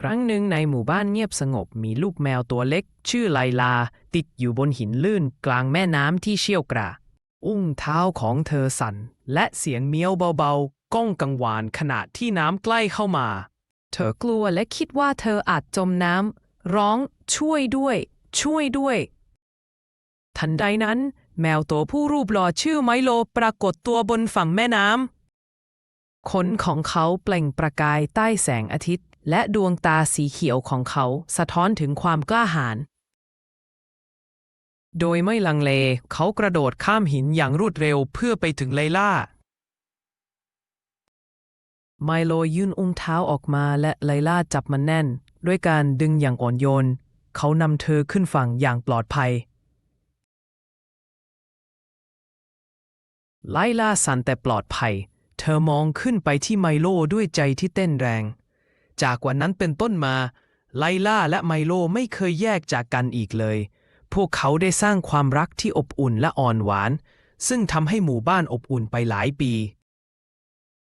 ครั้งหนึ่งในหมู่บ้านเงียบสงบมีลูกแมวตัวเล็ก ชื่อไลลา ติดอยู่บนหินลื่นกลางแม่น้ำที่เชี่ยวกราอุ้งเท้าของเธอสั่น และเสียงเมียวเบาๆ ก้องกังวานขณะที่น้ำใกล้เข้ามา เธอกลัวและคิดว่าเธออาจจมน้ำร้องช่วยด้วย ช่วยด้วย ทันใดนั้น แมวตัวผู้รูปหล่อชื่อไมโลปรากฏตัวบนฝั่งแม่น้ำ ขนของเขาเปล่งประกายใต้แสงอาทิตย์ และดวงตาสีเขียวของเขาสะท้อนถึงความกล้าหาญโดยไม่ลังเลเขากระโดดข้ามหินอย่างรวดเร็วเพื่อไปถึงไลล่า ไมโลยื่นอุ้งเท้าออกมาและไลล่าจับมันแน่น ด้วยการดึงอย่างอ่อนโยน เขานำเธอขึ้นฝั่งอย่างปลอดภัย ไลล่าสันแต่ปลอดภัย เธอมองขึ้นไปที่ไมโลด้วยใจที่เต้นแรง จากวันนั้นเป็นต้นมา ไลล่าและไมโลไม่เคยแยกจากกันอีกเลย พวกเขาได้สร้างความรักที่อบอุ่นและอ่อนหวาน ซึ่งทำให้หมู่บ้านอบอุ่นไปหลายปี